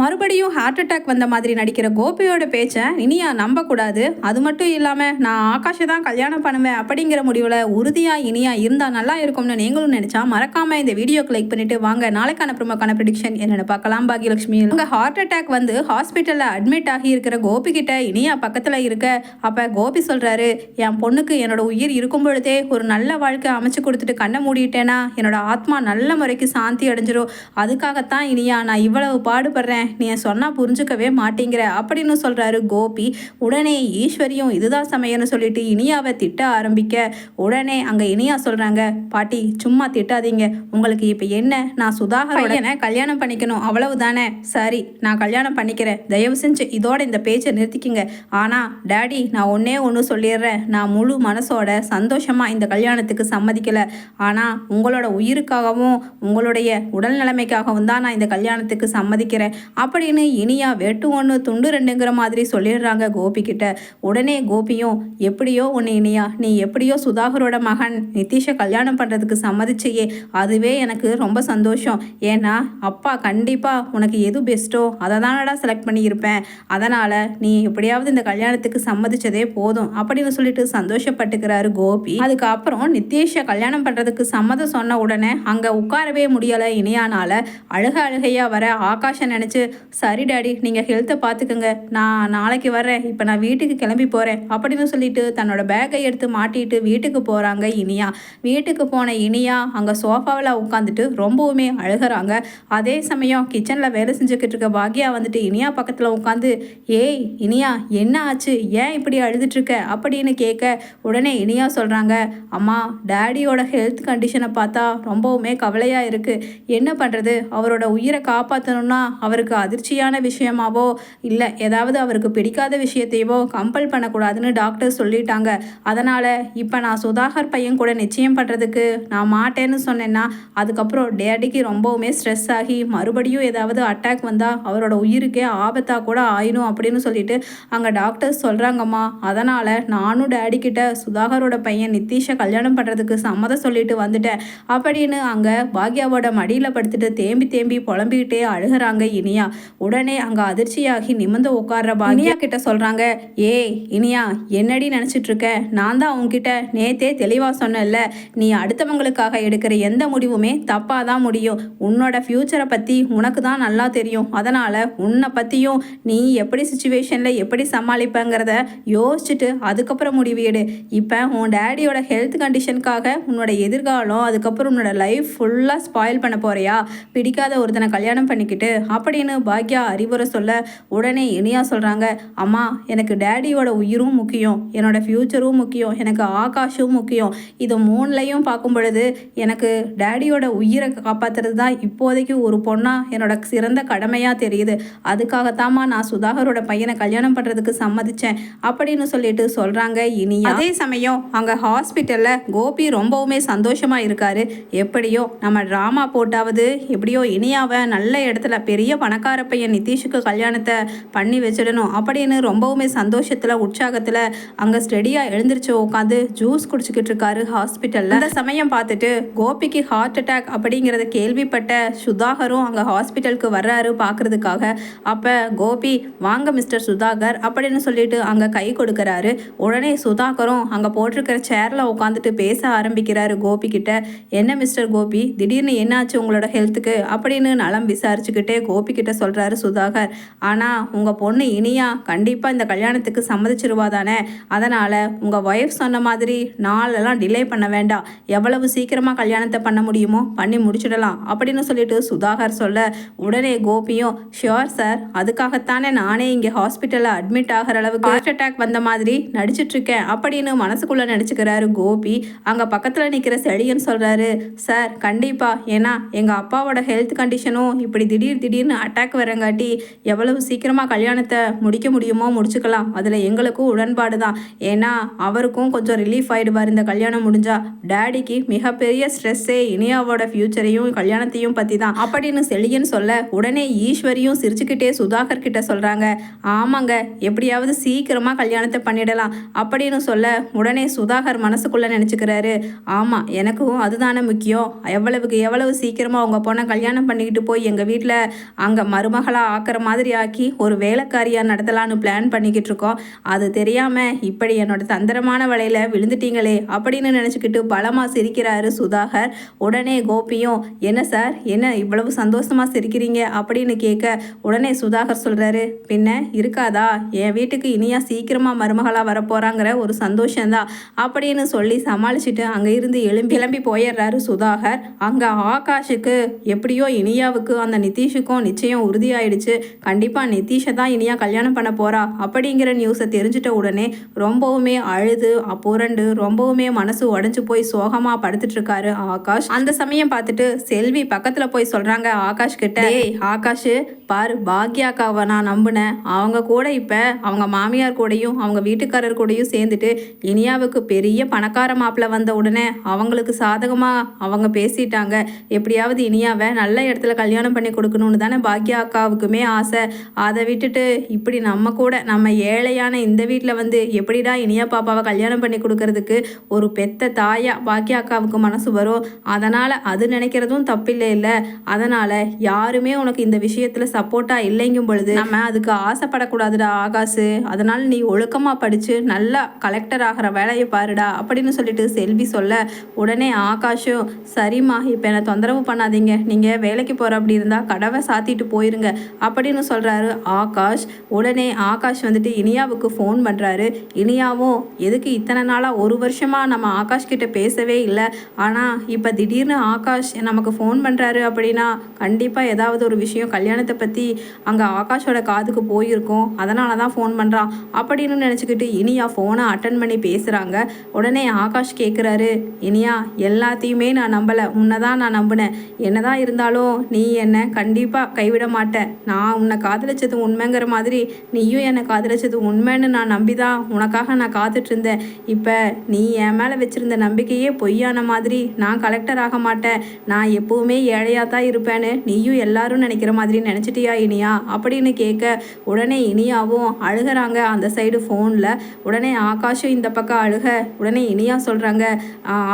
மறுபடியும் heart attack வந்த மாதிரி நடிக்கிற கோபியோட பேச்சை இனியா நம்பக்கூடாது. அது மட்டும் இல்லாமல் நான் ஆகாஷை தான் கல்யாணம் பண்ணுவேன் அப்படிங்கிற முடிவில் உறுதியாக இனியா இருந்தால் நல்லா இருக்கும்னு நீங்களும் நினச்சா மறக்காம இந்த வீடியோ கிளிக் பண்ணிட்டு வாங்க. நாளைக்கான பிரமக்கான ப்ரிடிக்ஷன் என்னென்னு பார்க்கலாம். பாகியலட்சுமி. உங்கள் ஹார்ட் அட்டாக் வந்து ஹாஸ்பிட்டலில் அட்மிட் ஆகி இருக்கிற கோபி கிட்ட இனியா பக்கத்தில் இருக்க அப்போ கோபி சொல்கிறாரு என் பொண்ணுக்கு என்னோட உயிர் இருக்கும் பொழுதே ஒரு நல்ல வாழ்க்கை அமைச்சு கொடுத்துட்டு கண்ணை மூடிட்டேனா? என்னோட ஆத்மா நல்ல முறைக்கு சாந்தி அடைஞ்சிரும். அதுக்காகத்தான் இனியா நான் இவ்வளவு பாடுபடுறேன். நீ சொன்னால் புரிஞ்சுக்கவே மாட்டேங்கிற அப்படின்னு சொல்கிறாரு கோபி. உடனே ஈஸ்வரியும் இதுதான் சமயம்னு சொல்லிட்டு இனியாவை திட்ட ஆரம்பிக்க. உடனே அங்கே இனியா சொல்கிறாங்க பாட்டி சும்மா திட்டாதீங்க. உங்களுக்கு இப்போ என்ன? நான் சுதாகரோட கல்யாணம் பண்ணிக்கணும். அவ்வளவு தானே சரி நான் கல்யாணம் பண்ணிக்கிறேன். தயவு செஞ்சு இதோட இந்த பேச்சை நிறுத்திக்கிங்க. ஆனால் டேடி நான் ஒன்றே ஒன்று சொல்லிடுறேன். நான் முழு மனசோட சந்தோஷமாக இந்த கல்யாணத்துக்கு சம்மதிக்கலை. ஆனால் உங்களோட உயிருக்காகவும் உங்களுடைய உடல் நிலைமைக்காகவும் தான் நான் இந்த கல்யாணத்துக்கு சம்மதிக்கிறேன். அப்படின்னு இனியா வெட்டு ஒன்று துண்டு ரெண்டுங்கிற மாதிரி சொல்லிடுறாங்க கோபி கிட்ட. உடனே கோபியும் எப்படியோ ஒன்று இனியா நீ எப்படியோ சுதாகரோட மகன் நிதிஷை கல்யாணம் பண்ணுறதுக்கு சம்மதிச்சியே. அதுவே எனக்கு ரொம்ப சந்தோஷம். ஏன்னா அப்பா கண்டிப்பாக உனக்கு எது பெஸ்ட்டோ அதை தானடா செலக்ட் பண்ணியிருப்பேன். அதனால் நீ எப்படியாவது இந்த கல்யாணத்துக்கு சம்மதிச்சதே போதும் அப்படின்னு சொல்லிட்டு சந்தோஷப்பட்டுக்கிறாரு கோபி. அதுக்கப்புறம் நித்தேஷை கல்யாணம் பண்ணுறதுக்கு சம்மதம் சொன்ன உடனே அங்கே உட்காரவே முடியலை இனியானால். அழுக அழுகையாக வர ஆகாஷை நினச்சி சரி டாடி நீங்கள் ஹெல்த்தை பார்த்துக்குங்க நான் நாளைக்கு வர்றேன். இப்போ நான் வீட்டுக்கு கிளம்பி போகிறேன் அப்படின்னு சொல்லிட்டு தன்னோட பேக்கை எடுத்து மாட்டிட்டு வீட்டுக்கு போகிறாங்க இனியா. வீட்டுக்கு போன இனியா அங்கே சோஃபாவில் உட்காந்துட்டு ரொம்பவுமே அழுகிறாங்க. அதே சமயம் கிச்சனில் வேலை செஞ்சுக்கிட்டு இருக்க பாக்யா வந்துட்டு இனியா பக்கத்தில் உட்காந்து ஏய் இனியா என்ன ஆச்சு? ஏன் இப்படி அழுதுட்டுருக்க அப்படின்னு கேட்க உடனே இனியா சொல்கிறாங்க அம்மா டேடியோட ஹெல்த் கண்டிஷனை பார்த்தா ரொம்பவுமே கவலையாக இருக்குது என்ன பண்ணுறது அவரோட உயிரை காப்பாற்றணும்னா அவருக்கு அதிர்ச்சியான விஷயமாவோ இல்லை ஏதாவது அவருக்கு பிடிக்காத விஷயத்தையவோ கம்பல் பண்ணக்கூடாதுன்னு டாக்டர் சொல்லிட்டாங்க. அதனால் இப்போ நான் சுதாகர் பையன் கூட நிச்சயம் பண்ணுறதுக்கு நான் மாட்டேன்னு சொன்னேன்னா அதுக்கப்புறம் டேடிக்கு ரொம்பவுமே ஸ்ட்ரெஸ் ஆகி மறுபடியும் ஏதாவது அட்டாக் வந்தால் அவரோட உயிருக்கே ஆபத்தாக கூட ஆயிடும் அப்படின்னு சொல்லிட்டு அங்கே டாக்டர்ஸ் சொல்கிறாங்கம்மா அதனால் நானும் டேடி சுதாகரோட பையன் நித்தீஷை கல்யாணம் பண்ணுறதுக்கு சம்மதம் சொல்லிட்டு வந்துட்டேன் அப்படின்னு அங்கே பாக்யாவோட மடியில் படுத்துட்டு தேம்பி தேம்பி புலம்பிக்கிட்டே அழுகிறாங்க இனியா. உடனே அங்கே அதிர்ச்சியாகி நிமிர்ந்து உட்கார்ற பாக்யா கிட்ட சொல்கிறாங்க ஏய் இனியா என்னடி நினச்சிட்டு இருக்க நான் தான் உன்கிட்ட நேத்தே தெளிவாக சொன்னேன்ல நீ அடுத்தவங்களுக்காக எடுக்கிற எந்த முடிவுமே தப்பாக தான் முடியும். உன்னோட ஃப்யூச்சரை பற்றி உனக்கு தான் நல்லா தெரியும். அதனால் உன்னை பற்றியும் நீ எப்படி சுச்சுவேஷனில் எப்படி சமாளிப்பங்கிறத யோசிச்சுட்டு அதுக்கப்புறம் முடிவீடு இப்போ உன் டேடியோட ஹெல்த் கண்டிஷனுக்காக உன்னோட எதிர்காலம் அதுக்கப்புறம் உன்னோட லைஃப் ஃபுல்லாக ஸ்பாயில் பண்ண போறியா? பிடிக்காத ஒருத்தனை கல்யாணம் பண்ணிக்கிட்டு அப்படின்னு பாக்யா அறிவுரை சொல்ல உடனே இனியா சொல்கிறாங்க அம்மா எனக்கு டேடியோட உயிரும் முக்கியம் என்னோட ஃப்யூச்சரும் முக்கியம் எனக்கு ஆகாஷும் முக்கியம். இது மூணுலையும் பார்க்கும் பொழுது எனக்கு டேடியோட உயிரை காப்பாற்றுறது தான் இப்போதைக்கு ஒரு பொண்ணாக என்னோட சிறந்த கடமையாக தெரியுது. அதுக்காகத்தாம்மா நான் சுதாகரோட பையனை கல்யாணம் பண்ணுறதுக்கு சம்மதிச்சேன் அப்படின்னு சொல்லிட்டு சொல்கிறாங்க இனியா. அதே சமயம் அங்கே ஹாஸ்பிட்டலில் கோபி ரொம்பவுமே சந்தோஷமாக இருக்காரு. எப்படியோ நம்ம ட்ராமா போட்டாவது எப்படியோ இனியாவை நல்ல இடத்துல பெரிய பணக்கார பையன் நிதிஷுக்கு கல்யாணத்தை பண்ணி வச்சிடணும் அப்படின்னு ரொம்பவுமே சந்தோஷத்தில் உற்சாகத்தில் அங்கே ஸ்டெடியாக எழுந்திரிச்சு உட்காந்து ஜூஸ் குடிச்சிக்கிட்டு இருக்காரு ஹாஸ்பிட்டலில் அந்த சமயம் பார்த்துட்டு கோபிக்கு ஹார்ட் அட்டாக் அப்படிங்கிறத கேள்விப்பட்ட சுதாகரும் அங்கே ஹாஸ்பிட்டலுக்கு வர்றாரு பார்க்கறதுக்காக. அப்போ கோபி வாங்க மிஸ்டர் சுதாகர் அப்படின்னு சொல்லிட்டு அங்கே கை கொடுக்குறாரு. உடனே சுதாகரும் அங்கே போட்டிருக்கிற சேரில் உட்காந்துட்டு பேச ஆரம்பிக்கிறாரு கோபி கிட்ட என்ன மிஸ்டர் கோபி? திடீர்னு என்னாச்சு உங்களோட ஹெல்த்துக்கு அப்படின்னு நலம் விசாரிச்சுக்கிட்டே கோபி கிட்ட சொல்கிறாரு சுதாகர். ஆனால் உங்கள் பொண்ணு இனியா கண்டிப்பாக இந்த கல்யாணத்துக்கு சம்மதிச்சிருவா தானே. அதனால் உங்கள் ஒய்ஃப் சொன்ன மாதிரி நாளெல்லாம் டிலே பண்ண வேண்டாம் எவ்வளவு சீக்கிரமாக கல்யாணத்தை பண்ண முடியுமோ பண்ணி முடிச்சிடலாம் அப்படின்னு சொல்லிட்டு சுதாகர் சொல்ல உடனே கோபியும் ஷியோர் சார் அதுக்காகத்தானே நானே இங்கே ஹாஸ்பிட்டலில் அட்மிட் ஆகிற அளவுக்கு ஹார்ட் அட்டாக் வந்த மாதிரி நடிச்சிட்டு இருக்கேன் அப்படின்னு மனசுக்குள்ளே நடிச்சுக்கிறாரு கோபி. அங்கே பக்கத்தில் நிற்கிற செழியன் சொல்கிறாரு சார் கண்டிப்பாக ஏன்னா எங்கள் அப்பாவோட ஹெல்த் கண்டிஷனும் இப்படி திடீர் திடீர்னு அட்டாக் வரங்காட்டி எவ்வளவு சீக்கிரமாக கல்யாணத்தை முடிக்க முடியுமோ முடிச்சுக்கலாம். அதில் எங்களுக்கும் உடன்பாடு தான். ஏன்னா அவருக்கும் கொஞ்சம் ரிலீஃப் ஆகிடுவார் இந்த கல்யாணம் முடிஞ்சா. டேடிக்கு மிகப்பெரிய ஸ்ட்ரெஸ்ஸே இனியாவோட ஃப்யூச்சரையும் கல்யாணத்தையும் பற்றி தான். அப்படின்னு செழியன் சொல்ல உடனே ஈஸ்வரியும் சிரிச்சுக்கிட்டே சுதாகர் கிட்ட சொல்கிறாங்க ஆமாங்க எப்படியாவது சீக்கிரமாக கல்யாணத்தை பண்ணிடலாம். அப்படின்னு சொல்ல உடனே சுதாகர் மனசுக்குள்ளே நினச்சிக்கிறாரு ஆமாம் எனக்கும் அதுதானே முக்கியம். எவ்வளவுக்கு எவ்வளவு சீக்கிரமாக அவங்க பொண்ணை கல்யாணம் பண்ணிக்கிட்டு போய் எங்கள் வீட்டில் அங்கே உங்கள் மருமகளாக ஆக்கிற மாதிரி ஆக்கி ஒரு வேலைக்காரியாக நடத்தலான்னு பிளான் பண்ணிக்கிட்டு இருக்கோம். அது தெரியாமல் இப்படி என்னோட தந்திரமான வலையில் விழுந்துட்டீங்களே அப்படின்னு நினச்சிக்கிட்டு பலமாக சிரிக்கிறாரு சுதாகர். உடனே கோபியும் என்ன சார்? என்ன இவ்வளவு சந்தோஷமாக சிரிக்கிறீங்க? அப்படின்னு கேட்க உடனே சுதாகர் சொல்கிறாரு பின்ன இருக்காதா? என் வீட்டுக்கு இனியா சீக்கிரமாக மருமகளாக வரப்போகிறாங்கிற ஒரு சந்தோஷம்தான். அப்படின்னு சொல்லி சமாளிச்சுட்டு அங்கே இருந்து எழும்பி கிளம்பி போயிடுறாரு சுதாகர். அங்கே ஆகாஷுக்கு எப்படியோ இனியாவுக்கு அந்த நிதிஷுக்கும் நிச்சயம் உறுதியாயிடுச்சு. கண்டிப்பாக நிதிஷை தான் இனியா கல்யாணம் பண்ண போறா. அப்படிங்கிற நியூஸை தெரிஞ்சிட்ட உடனே ரொம்பவுமே அழுது புரண்டு ரொம்பவுமே மனசு உடஞ்சு போய் சோகமாக படுத்துட்டு இருக்காரு ஆகாஷ். அந்த சமயம் பார்த்துட்டு செல்வி பக்கத்தில் போய் சொல்கிறாங்க ஆகாஷ் கிட்ட ஏய் ஆகாஷ் பாரு பாக்யாக்காவை நான் நம்பினேன். அவங்க கூட இப்போ அவங்க மாமியார் கூடயும் அவங்க வீட்டுக்காரர் கூடயும் சேர்ந்துட்டு இனியாவுக்கு பெரிய பணக்கார மாப்பிள்ள வந்த உடனே அவங்களுக்கு சாதகமாக அவங்க பேசிட்டாங்க. எப்படியாவது இனியாவை நல்ல இடத்துல கல்யாணம் பண்ணி கொடுக்கணும்னு தானே பாக்யா அக்காவுக்குமே ஆசை. அதை விட்டுட்டு இப்படி நம்ம கூட நம்ம ஏழையான இந்த வீட்டில் வந்து எப்படிடா இனியா பாப்பாவை கல்யாணம் பண்ணி கொடுக்கறதுக்கு ஒரு பெத்த தாயா பாக்கியா அக்காவுக்கு மனசு வரும்? அதனால் அது நினைக்கிறதும் தப்பில்லை இல்லை. அதனால் யாருமே உனக்கு இந்த விஷயத்தில் சப்போர்ட்டாக இல்லைங்கும் பொழுது நம்ம அதுக்கு ஆசைப்படக்கூடாதுடா ஆகாசு. அதனால் நீ ஒழுக்கமாக படித்து நல்லா கலெக்டர் ஆகிற வேலையை பாருடா அப்படின்னு சொல்லிட்டு செல்வி சொல்ல உடனே ஆகாஷும் சரிம்மா இப்போ என்னை தொந்தரவு பண்ணாதீங்க. நீங்கள் வேலைக்கு போகிற அப்படி இருந்தால் கடவை சாத்திட்டு போயிருங்க. அப்படின்னு சொல்கிறாரு ஆகாஷ். உடனே ஆகாஷ் வந்துட்டு இனியாவுக்கு ஃபோன் பண்ணுறாரு இனியாவும் எதுக்கு இத்தனை நாளாக ஒரு வருஷமாக நம்ம ஆகாஷ் கிட்ட பேசவே இல்லை. ஆனால் இப்போ திடீர்னு ஆகாஷ் நமக்கு ஃபோன் பண்ணுறாரு அப்படின்னா கண்டிப்பாக ஏதாவது ஒரு விஷயம் கல்யாணத்தை பற்றி அங்கே ஆகாஷோட காதுக்கு போயிருக்கோம். அதனால தான் ஃபோன் பண்ணுறான் அப்படின்னு நினச்சிக்கிட்டு இனியா ஃபோனை அட்டன் பண்ணி பேசுகிறாங்க உடனே ஆகாஷ் கேட்குறாரு இனியா எல்லாத்தையுமே நான் நம்பலை. உன்னை தான் நான் நம்பினேன். என்னதான் இருந்தாலும் நீ என்னை கண்டிப்பாக கைவிட மாட்டேன் நான் உன்னை காதலிச்சது உண்மைங்கிற மாதிரி நீயும் என்னை காதலிச்சது உண்மைன்னு நான் நம்பி தான் உனக்காக நான் காத்துட்டு இருந்தேன் இப்போ நீ என் மேலே வச்சிருந்த நம்பிக்கையே பொய்யான மாதிரி நான் கலெக்டர் ஆக மாட்டேன். நான் எப்பவுமே ஏழையாக தான் இருப்பேன்னு நீயும் எல்லாரும் நினைக்கிற மாதிரி நினச்சிட்டியா இனியா? அப்படின்னு கேட்க உடனே இனியாவும் அழுகிறாங்க அந்த சைடு ஃபோனில் உடனே ஆகாஷும் இந்த பக்கம் அழுக. உடனே இனியா சொல்கிறாங்க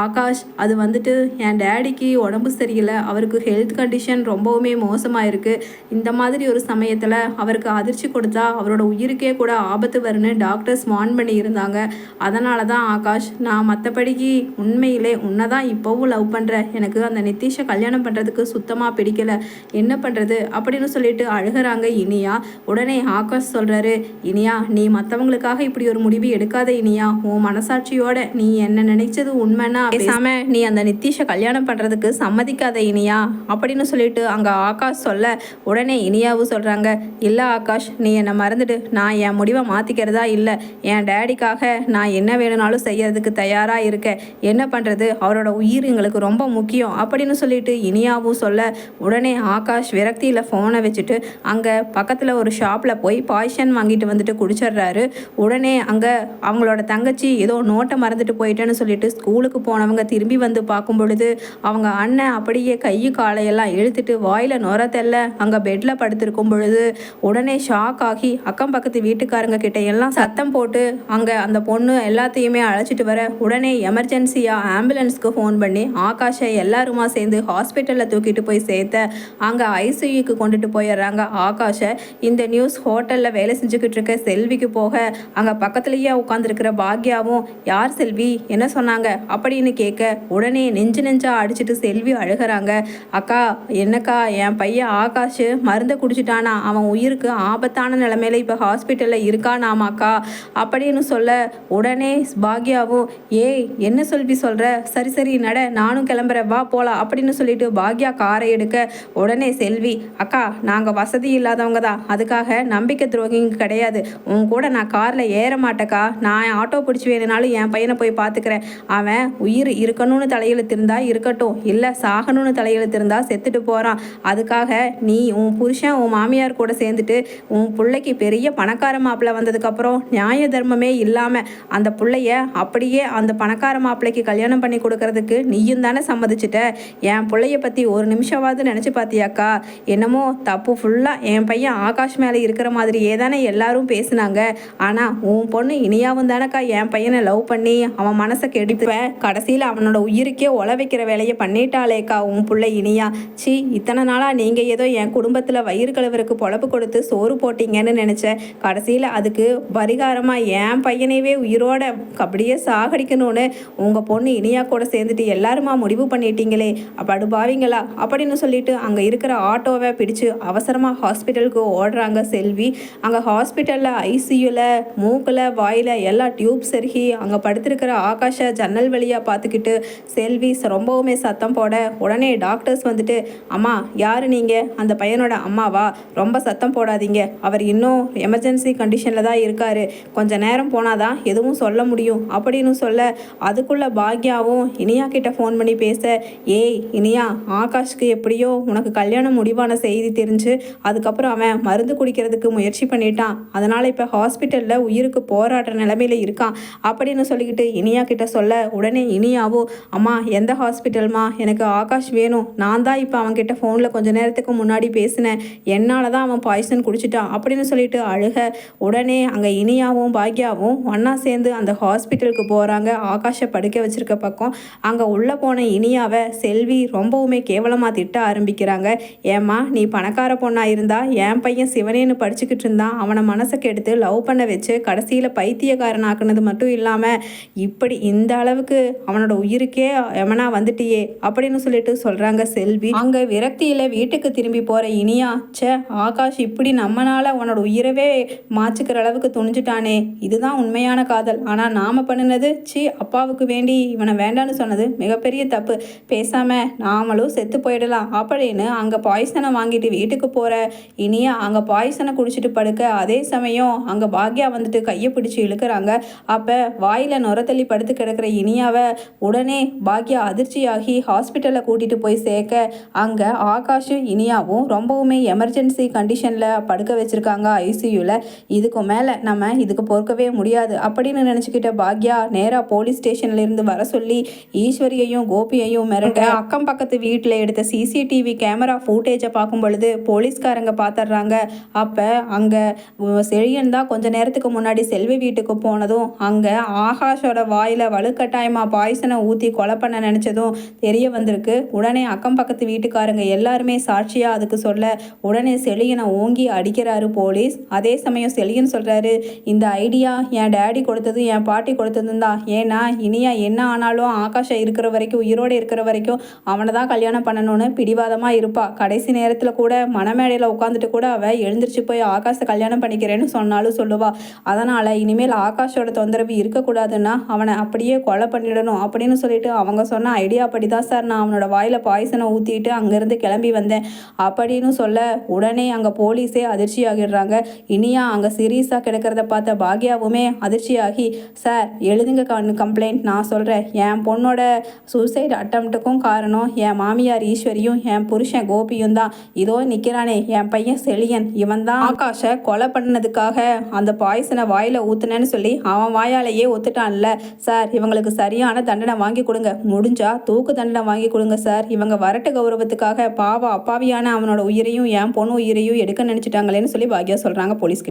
ஆகாஷ் அது வந்துட்டு என் டேடிக்கு உடம்பு சரியில்லை. அவருக்கு ஹெல்த் கண்டிஷன் ரொம்பவுமே மோசமாக இருக்குது இந்த மாதிரி ஒரு சமயத்தில் அவருக்கு அதிர்ச்சி கொடுத்தா அவரோட உயிருக்கே கூட ஆபத்து வரும்னு டாக்டர்ஸ் வார்ன் பண்ணி இருந்தாங்க அதனால தான் ஆகாஷ் நான் மற்றபடிக்கு உண்மையிலே உன்னை தான் இப்போவும் லவ் பண்ணுறேன் எனக்கு அந்த நித்திஷை கல்யாணம் பண்ணுறதுக்கு சுத்தமாக பிடிக்கல. என்ன பண்ணுறது அப்படின்னு சொல்லிட்டு அழுகிறாங்க இனியா. உடனே ஆகாஷ் சொல்கிறாரு இனியா நீ மற்றவங்களுக்காக இப்படி ஒரு முடிவு எடுக்காத இனியா. உன் மனசாட்சியோட நீ என்ன நினைச்சது உண்மைன்னா பேசாம நீ அந்த நித்திஷை கல்யாணம் பண்ணுறதுக்கு சம்மதிக்காத இனியா அப்படின்னு சொல்லிட்டு அங்கே ஆகாஷ் சொல்ல உடனே இனியாவும் சொல்கிறாங்க இல்லை ஆகாஷ் நீ என்னை மறந்துடு. நான் என் முடிவை மாற்றிக்கிறதா இல்லை. என் டேடிக்காக நான் என்ன வேணும்னாலும் செய்யறதுக்கு தயாராக இருக்கேன் என்ன பண்ணுறது அவரோட உயிர் எங்களுக்கு ரொம்ப முக்கியம். அப்படின்னு சொல்லிட்டு இனியாவும் சொல்ல உடனே ஆகாஷ் விரக்தியில் ஃபோனை வச்சுட்டு அங்கே பக்கத்தில் ஒரு ஷாப்பில் போய் பாய்ஷன் வாங்கிட்டு வந்துட்டு குடிச்சிடுறாரு. உடனே அங்கே அவங்களோட தங்கச்சி ஏதோ நோட்டை மறந்துட்டு போயிட்டேன்னு சொல்லிட்டு ஸ்கூலுக்கு போனவங்க திரும்பி வந்து பார்க்கும் பொழுது அவங்க அண்ணன் அப்படியே கை காலையெல்லாம் இழுத்துட்டு வாயில் நுர தெல்ல அங்கே பெட்டில் படுத்திருக்கும் பொழுது உடனே ஷாக் ஆகி அக்கம் பக்கத்து வீட்டுக்காரங்க கிட்ட எல்லாம் சத்தம் போட்டு அங்கே அந்த பொண்ணு எல்லாத்தையுமே அழைச்சிட்டு வர. உடனே எமர்ஜென்சியாக ஆம்புலன்ஸ்க்கு ஃபோன் பண்ணி ஆகாஷை எல்லாருமா சேர்ந்து ஹாஸ்பிட்டலில் தூக்கிட்டு போய் சேர்த்த அங்கே ஐசியூக்கு கொண்டுட்டு போயிடுறாங்க ஆகாஷை. இந்த நியூஸ் ஹோட்டலில் வேலை செஞ்சுக்கிட்டு இருக்க செல்விக்கு போக அங்கே பக்கத்துலேயே உட்காந்துருக்கிற பாக்யாவும் யார் செல்வி? என்ன சொன்னாங்க? அப்படின்னு கேட்க உடனே நெஞ்சு நெஞ்சா அடிச்சிட்டு செல்வி அழுகிறாங்க. அக்கா என்னக்கா? என் பையன் ஆகாஷ் மருந்தை குடிச்சிட்டானா? அவன் உயிருக்கு ஆபத்தான நிலமையில இப்போ ஹாஸ்பிட்டலில் இருக்கானாமாக்கா? அப்படின்னு சொல்ல உடனே பாக்யாவும் ஏய் என்ன சொல்வி சொல்கிற சரி சரி நட நானும் கிளம்புற வா போகலாம் அப்படின்னு சொல்லிட்டு பாக்யா காரை எடுக்க உடனே செல்வி அக்கா நாங்கள் வசதி இல்லாதவங்க தான். அதுக்காக நம்பிக்கை துரோகிங்க கிடையாது. உன் கூட நான் காரில் ஏற மாட்டேக்கா. நான் ஆட்டோ பிடிச்சி வேணுனாலும் என் பையனை போய் பார்த்துக்கிறேன் அவன் உயிர் இருக்கணும்னு தலையெழுத்து இருந்தால் இருக்கட்டும். இல்லை சாகணும்னு தலையெழுத்து இருந்தால் செத்துட்டு போகிறான் அதுக்காக நீ உன் புருஷன் உன் மாமியார் கூட சேர்ந்துட்டு உன் பிள்ளைக்கு பெரிய பணக்கார மாப்பிள்ளை வந்ததுக்கப்புறம் நியாய தர்மமே இல்லாமல் அந்த பிள்ளைய அப்படியே அந்த பணக்கார மாப்பிள்ளைக்கு கல்யாணம் பண்ணி கொடுக்கறதுக்கு நீயும் தானே சம்மதிச்சிட்ட? என் பிள்ளைய பற்றி ஒரு நிமிஷமாவது நினச்சி பார்த்தியாக்கா என்னமோ தப்பு ஃபுல்லாக என் பையன் ஆகாஷ் மேலே இருக்கிற மாதிரியே தானே எல்லாரும் பேசுனாங்க. ஆனால் உன் பொண்ணு இனியாவும் தானக்கா என் பையனை லவ் பண்ணி அவன் மனசை கெடுப்பேன் கடைசியில் அவனோட உயிருக்கே ஒல வைக்கிற வேலையை பண்ணிட்டாளேக்கா உன் பிள்ளை இனியா. சி இத்தனை நாளாக நீங்கள் ஏதோ என் குடும்பத்தில் வயிறு கழுவருக்கு பொழப்பு கொடுத்து சோறு போட்டீங்கன்னு நினச்சேன். கடைசியில் அதுக்கு பரிகாரமாக என் பையனையவே உயிரோட அப்படியே சாகடிக்கணும்னு உங்கள் பொண்ணு இனியா கூட சேர்ந்துட்டு எல்லாருமா முடிவு பண்ணிட்டீங்களே படுபாவீங்களா அப்படின்னு சொல்லிட்டு அங்கே இருக்கிற ஆட்டோவை பிடிச்சு அவசரமாக ஹாஸ்பிட்டலுக்கு ஓடுறாங்க செல்வி. அங்கே ஹாஸ்பிட்டலில் ஐசியூவில் மூக்கில் வாயில் எல்லா டியூப் செருகி அங்கே படுத்திருக்கிற ஆகாஷை ஜன்னல் வழியாக பார்த்துக்கிட்டு செல்வி ரொம்பவுமே சத்தம் போட உடனே டாக்டர்ஸ் வந்துட்டு அம்மா யார் நீங்கள் அந்த பையன் பையனோட அம்மாவா? ரொம்ப சத்தம் போடாதீங்க. அவர் இன்னும் எமர்ஜென்சி கண்டிஷனில் தான் இருக்கார். கொஞ்ச நேரம் போனாதான் எதுவும் சொல்ல முடியும். அப்படின்னு சொல்ல அதுக்குள்ளே பாக்யாவும் இனியா கிட்ட ஃபோன் பண்ணி பேச ஏய் இனியா ஆகாஷ்க்கு எப்படியோ உனக்கு கல்யாணம் முடிவான செய்தி தெரிஞ்சு அதுக்கப்புறம் அவன் மருந்து குடிக்கிறதுக்கு முயற்சி பண்ணிட்டான். அதனால் இப்போ ஹாஸ்பிட்டலில் உயிருக்கு போராடுற நிலமையில இருக்கான். அப்படின்னு சொல்லிக்கிட்டு இனியா கிட்ட சொல்ல உடனே இனியாவோ அம்மா எந்த ஹாஸ்பிட்டல்மா எனக்கு ஆகாஷ் வேணும். நான் தான் இப்போ அவன்கிட்ட ஃபோனில் கொஞ்ச நேரத்துக்கு முன்னாடி பேசினேன் என்னால் தான் அவன் பாய்சன் குடிச்சிட்டான் அப்படின்னு சொல்லிட்டு அழுக. உடனே அங்கே இனியாவும் பாக்யாவும் ஒன்றா சேர்ந்து அந்த ஹாஸ்பிட்டலுக்கு போகிறாங்க ஆகாஷை படுக்க வச்சிருக்க பக்கம் அங்கே உள்ளே போன இனியாவை செல்வி ரொம்பவுமே கேவலமாக திட்ட ஆரம்பிக்கிறாங்க. ஏம்மா நீ பணக்கார பொண்ணாக இருந்தா என் பையன் சிவனேன்னு படிச்சுக்கிட்டு இருந்தான். அவனை மனசை கெடுத்து லவ் பண்ண வச்சு கடைசியில் பைத்தியக்காரன் ஆக்குனது மட்டும் இல்லாமல் இப்படி இந்த அளவுக்கு அவனோட உயிருக்கே எமனா வந்துட்டியே? அப்படின்னு சொல்லிட்டு சொல்கிறாங்க செல்வி. அங்கே விரக்தியில் வீட்டுக்கு திரும்பி போகிற இனியா ச்சே ஆகாஷ் இப்படி நம்மனால உன்னோட உயிரவே மாச்சுக்கிற அளவுக்கு துணிஞ்சிட்டானே. இதுதான் உண்மையான காதல். ஆனால் நாம் பண்ணினது சி அப்பாவுக்கு வேண்டி இவனை வேண்டான்னு சொன்னது மிகப்பெரிய தப்பு. பேசாம நாமளும் செத்து போயிடலாம். அப்படின்னு அங்கே பாய்சனை வாங்கிட்டு வீட்டுக்கு போகிற இனியா அங்கே பாய்சனை குடிச்சிட்டு படுக்க அதே சமயம் அங்கே பாக்யா வந்துட்டு கையை பிடிச்சி இழுக்கிறாங்க. அப்போ வாயில் நுரத்தள்ளி படுத்து கிடக்கிற இனியாவை உடனே பாக்யா அதிர்ச்சியாகி ஹாஸ்பிட்டலில் கூட்டிகிட்டு போய் சேர்க்க அங்கே ஆகாஷும் இனியாவும் ரொம்பவுமே எமர்ஜென்சி கண்டிஷனில் படுக்க வச்சுருக்காங்க ஐசியூவில் இதுக்கு மேலே நம்ம இதுக்கு பொறுக்கவே முடியாது. அப்படின்னு நினச்சிக்கிட்ட பாக்யா நேராக போலீஸ் ஸ்டேஷன்ல இருந்து வர சொல்லி ஈஸ்வரியையும் கோபியையும் மிரட்ட அக்கம் பக்கத்து வீட்டில் எடுத்த சிசிடிவி கேமரா ஃபூட்டேஜை பார்க்கும் பொழுது போலீஸ்காரங்க பார்த்துட்றாங்க. அப்போ அங்கே செழியன் தான் கொஞ்ச நேரத்துக்கு முன்னாடி செல்வி வீட்டுக்கு போனதும் அங்கே ஆகாஷோட வாயில் வலுக்கட்டாயமாக பாய்சனை ஊற்றி கொலை பண்ண நினச்சதும் தெரிய வந்திருக்கு. உடனே அக்கம் பக்கத்து வீட்டுக்காரங்க எல்லாருமே சாட்சியாக அதுக்கு சொல்ல உடனே செலியனை ஓங்கி அடிக்கிறாரு போலீஸ். அதே சமயம் செலியன் சொல்கிறாரு இந்த ஐடியா என் டேடி கொடுத்தது என் பாட்டி கொடுத்ததும் தான். ஏன்னா இனியா என்ன ஆனாலும் ஆகாஷம் இருக்கிற வரைக்கும் உயிரோடு இருக்கிற வரைக்கும் அவனை தான் கல்யாணம் பண்ணணும்னு பிடிவாதமாக இருப்பா. கடைசி நேரத்தில் கூட மணமேடையில் உட்காந்துட்டு கூட அவள் எழுந்திரிச்சு போய் ஆகாஷை கல்யாணம் பண்ணிக்கிறேன்னு சொன்னாலும் சொல்லுவா. அதனால் இனிமேல் ஆகாஷோட தொந்தரவு இருக்கக்கூடாதுன்னா அவனை அப்படியே கொலை பண்ணிடணும் அப்படின்னு சொல்லிட்டு அவங்க சொன்ன ஐடியா அப்படி தான் சார். நான் அவனோட வாயில் பாய்சனை ஊற்றிட்டு அங்கேருந்து கிளம்பி வந்தேன். அப்படி அப்படின்னு சொல்ல உடனே அங்கே போலீஸே அதிர்ச்சி ஆகிடுறாங்க இனியா அங்கே சீரியஸாக கிடக்கிறத பார்த்த பாக்யாவுமே அதிர்ச்சியாகி சார் எழுதுங்க கம்ப்ளைண்ட் நான் சொல்கிறேன் என் பொண்ணோட சூசைட் அட்டம்ப்ட்டுக்கும் காரணம் என் மாமியார் ஈஸ்வரியும் என் புருஷன் கோபியும் தான். இதோ நிற்கிறானே என் பையன் செழியன் இவன் தான் ஆகாஷை கொலை பண்ணதுக்காக அந்த பாய்சனை வாயில் ஊத்துனேன்னு சொல்லி அவன் வாயாலேயே ஒத்துட்டான்ல. சார் இவங்களுக்கு சரியான தண்டனை வாங்கி கொடுங்க. முடிஞ்சா தூக்கு தண்டனை வாங்கி கொடுங்க சார். இவங்க வரட்டு கௌரவத்துக்காக பாவ அப்பாவியான அவனோட உயிரையும் என் பொண்ணு உயிரையும் எடுக்க நினச்சிட்டாங்களேன்னு சொல்லி பாக்யா சொல்கிறாங்க போலீஸ்க்கு